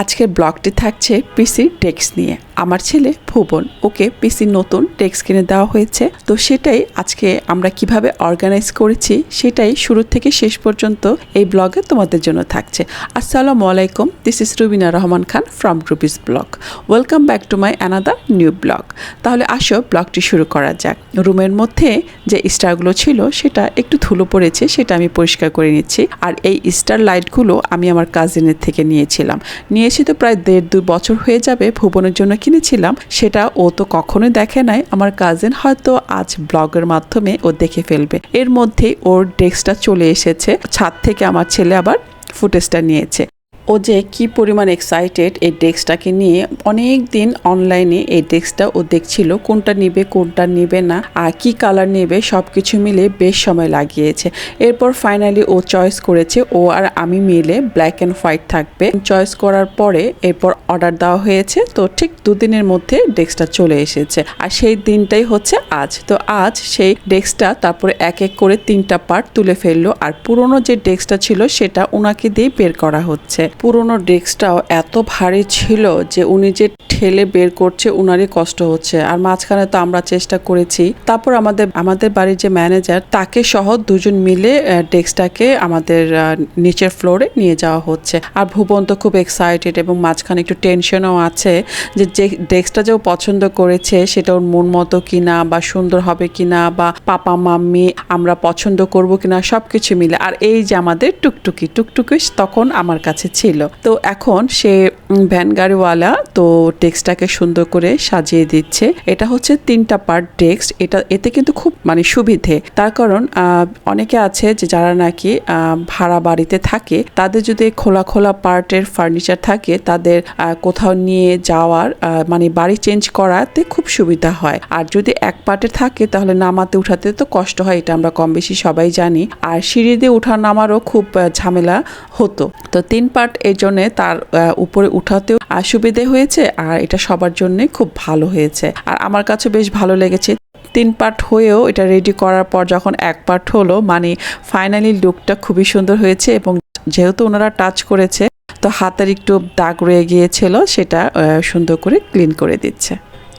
আজকের ব্লগটি থাকছে পিসি ডেস্ক নিয়ে। আমার ছেলে ভুবন, ওকে পিসি নতুন ডেস্ক কিনে দেওয়া হয়েছে। তো সেটাই আজকে আমরা কীভাবে অর্গানাইজ করেছি, সেটাই শুরু থেকে শেষ পর্যন্ত এই ব্লগে তোমাদের জন্য থাকছে। আসসালামু আলাইকুম this is Rubina Rahman Khan from Rubi's vlog welcome back to my another new vlog তাহলে আসো ব্লগটি শুরু করা যাক। রুমের মধ্যে যে স্টারগুলো ছিল, সেটা একটু ধুলো পড়েছে, সেটা আমি পরিষ্কার করে নিচ্ছি। আর এই স্টার লাইটগুলো আমি আমার কাজিনের থেকে নিয়েছিলাম। নিয়েছি তো প্রায় দেড় দু বছর হয়ে যাবে ভুবনের জন্য কিনেছিলাম, সেটা ও তো কখনোই দেখে নাই। আমার কাজিন হয়তো আজ ব্লগের মাধ্যমে ও দেখে ফেলবে। এর মধ্যেই ওর ডেস্কটা চলে এসেছে। ছাদ থেকে আমার ছেলে আবার ফুটেজটা নিয়েছে। ও যে কি পরিমাণ এক্সাইটেড এই ডেস্কটাকে নিয়ে অনেক দিন অনলাইনে এই ডেস্কটা ও দেখছিল কোনটা নিবে কোনটা নিবে না, আর কি কালার নেবে সব কিছু মিলে বেশ সময় লাগিয়েছে। এরপর ফাইনালি ও চয়েস করেছে, ও আর আমি মিলে ব্ল্যাক অ্যান্ড হোয়াইট থাকবে। চয়েস করার পরে এরপর অর্ডার দেওয়া হয়েছে, তো ঠিক দুদিনের মধ্যে ডেস্কটা চলে এসেছে। আর সেই দিনটাই হচ্ছে আজ। তো আজ সেই ডেস্কটা তারপরে এক এক করে তিনটা পার্ট তুলে ফেলল, আর পুরনো যে ডেস্কটা ছিল সেটা ওনাকে দিয়ে বের করা হচ্ছে। পুরনো ডেস্কটাও এত ভারী ছিল যে উনি যে ঠেলে বের করছে, উনারই কষ্ট হচ্ছে। আর মাঝখানে তো আমরা চেষ্টা করেছি। তারপর আমাদের আমাদের বাড়ির যে ম্যানেজার, তাকে সহ দুজন মিলে ডেস্কটাকে আমাদের নিচের ফ্লোরে নিয়ে যাওয়া হচ্ছে। আর ভুবন তো খুব এক্সাইটেড এবং মাঝখানে একটু টেনশনও আছে যে যে ডেস্কটা যে ও পছন্দ করেছে, সেটা ওর মন মতো কিনা বা সুন্দর হবে কিনা বা পাপা, মাম্মি আমরা পছন্দ করব কিনা সব কিছু মিলে। আর এই যে আমাদের টুকটুকি টুকটুকি তখন আমার কাছে ছিল। তো এখন সে উম, ভ্যান গাড়িওয়ালা তো ডেস্কটাকে সুন্দর করে সাজিয়ে দিচ্ছে। এটা হচ্ছে তিনটা পার্ট ডেস্ক। এটা এতে কিন্তু খুব মানে সুবিধে। তার কারণ অনেকে আছে যে যারা নাকি ভাড়া বাড়িতে থাকে তাদের যদি খোলা খোলা পার্টের ফার্নিচার থাকে তাদের কোথাও নিয়ে যাওয়ার মানে বাড়ি চেঞ্জ করাতে খুব সুবিধা হয়। আর যদি এক পার্টে থাকে তাহলে নামাতে উঠাতে তো কষ্ট হয় এটা আমরা কম বেশি সবাই জানি। আর সিঁড়ি দিয়ে উঠা নামারও খুব ঝামেলা হতো। তো তিন পার্ট এর জন্য তার উপরে উঠাতেও সুবিধে হয়েছে আর এটা সবার জন্য খুব ভালো হয়েছে। আর আমার কাছে বেশ ভালো লেগেছে। তিন পার্ট হয়েও এটা রেডি করার পর যখন এক পার্ট হলো মানে ফাইনালি লুকটা খুবই সুন্দর হয়েছে এবং যেহেতু ওনারা টাচ করেছে, তো হাতের একটু দাগ রয়ে গিয়েছিল, সেটা সুন্দর করে ক্লিন করে দিচ্ছে।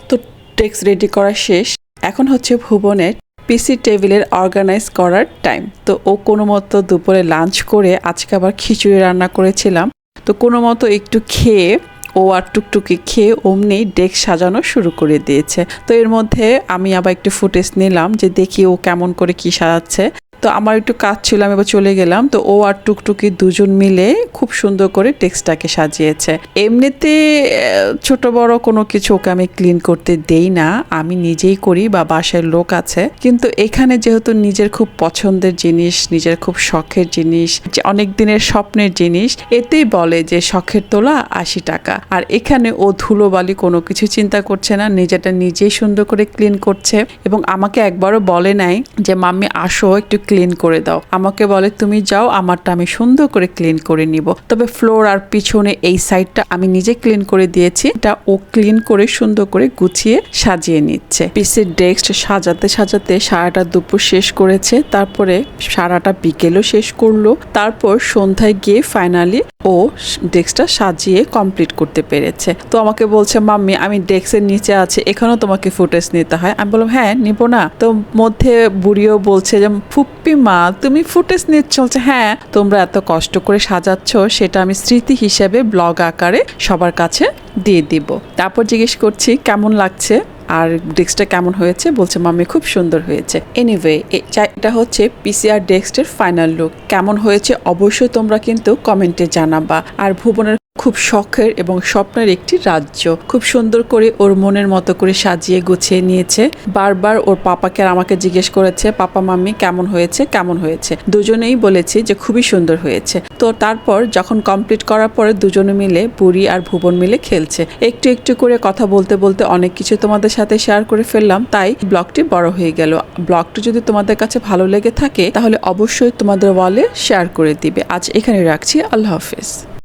তো টেক্স রেডি করা শেষ। এখন হচ্ছে ভুবনের পিসি টেবিলের অর্গানাইজ করার টাইম তো ও কোনো মতো দুপুরে লাঞ্চ করে আজকে আবার খিচুড়ি রান্না করেছিলাম। তো কোনো মতো একটু খেয়ে, ও আর টুকটুকি খেয়ে অমনি ডেক সাজানো শুরু করে দিয়েছে। তো এর মধ্যে আমি আবার একটু ফুটেজ নিলাম যে দেখি ও কেমন করে কী সাজাচ্ছে। তো আমার একটু কাজ ছিল, আমি এবার চলে গেলাম। তো ও আর টুকটুকি দুজন মিলে খুব সুন্দর করে টেক্সটাকে সাজিয়েছে। এমনিতে ছোট বড় কোনো কিছু ওকে আমি ক্লিন করতে দেই না। আমি নিজেই করি বা বাসায় লোক আছে। কিন্তু এখানে যেহেতু নিজের খুব পছন্দের জিনিস, নিজের খুব শখের জিনিস অনেক দিনের স্বপ্নের জিনিস, এতেই বলে যে শখের তোলা আশি টাকা। আর এখানে ও ধুলোবালি কোনো কিছু চিন্তা করছে না, নিজেটা নিজেই সুন্দর করে ক্লিন করছে। এবং আমাকে একবারও বলে নাই যে, মাম্মি, আসো, একটু ক্লিন করে দাও। আমাকে বলে, তুমি যাও, আমারটা আমি সুন্দর করে ক্লিন করে নিব। তবে ফ্লোর আর পিছনে এই সাইডটা আমি নিজে ক্লিন করে দিয়েছি। এটা ও ক্লিন করে সুন্দর করে গুছিয়ে সাজিয়ে নিচ্ছে। পিসের ডেস্ক সাজাতে সাজাতে সারাটা দুপুর শেষ করেছে। তারপরে সারাটা বিকেলও শেষ করল। তারপর সন্ধ্যায় গিয়ে ফাইনালি ও ডেস্কটা সাজিয়ে কমপ্লিট করতে পেরেছে। তো আমাকে বলছে, মাম্মি, আমি ডেস্কের নিচে আছে এখানেও তোমাকে ফুটেজ নিতে হয়। আমি বললাম হ্যাঁ নিব না। তো মধ্যে বুড়িও বলছে যে মা, তুমি ফুটেজ নিচ্ছ হ্যাঁ তোমরা এত কষ্ট করে সাজাচ্ছ, সেটা আমি স্মৃতি হিসেবে ব্লগ আকারে সবার কাছে দিয়ে দিব। তারপর জিজ্ঞেস করছি, কেমন লাগছে? আর ডেস্কটা কেমন হয়েছে? বলছে, মাম্মি, খুব সুন্দর হয়েছে। এনিওয়ে এটা হচ্ছে পিসিআর ডেস্কের ফাইনাল লুক কেমন হয়েছে? অবশ্যই তোমরা কিন্তু কমেন্টে জানাবা। আর ভুবনের খুব শখের এবং স্বপ্নের একটি রাজ্য। খুব সুন্দর করে ওর মনের মতো করে সাজিয়ে গুছিয়ে নিয়েছে। বারবার ওর পাপাকে আর আমাকে জিজ্ঞেস করেছে, পাপা, মাম্মি, কেমন হয়েছে? কেমন হয়েছে? দুজনেই বলেছি যে খুবই সুন্দর হয়েছে। তো তারপর যখন কমপ্লিট করার পরে দুজনে মিলে বুড়ি আর ভুবন মিলে খেলছে। একটু একটু করে কথা বলতে বলতে অনেক কিছু তোমাদের সাথে শেয়ার করে ফেললাম। তাই ব্লগটি বড় হয়ে গেল। ব্লগটি যদি তোমাদের কাছে ভালো লেগে থাকে, তাহলে অবশ্যই তোমাদের ওয়ালে শেয়ার করে দিবে। আজ এখানে রাখছি। আল্লাহ হাফেজ।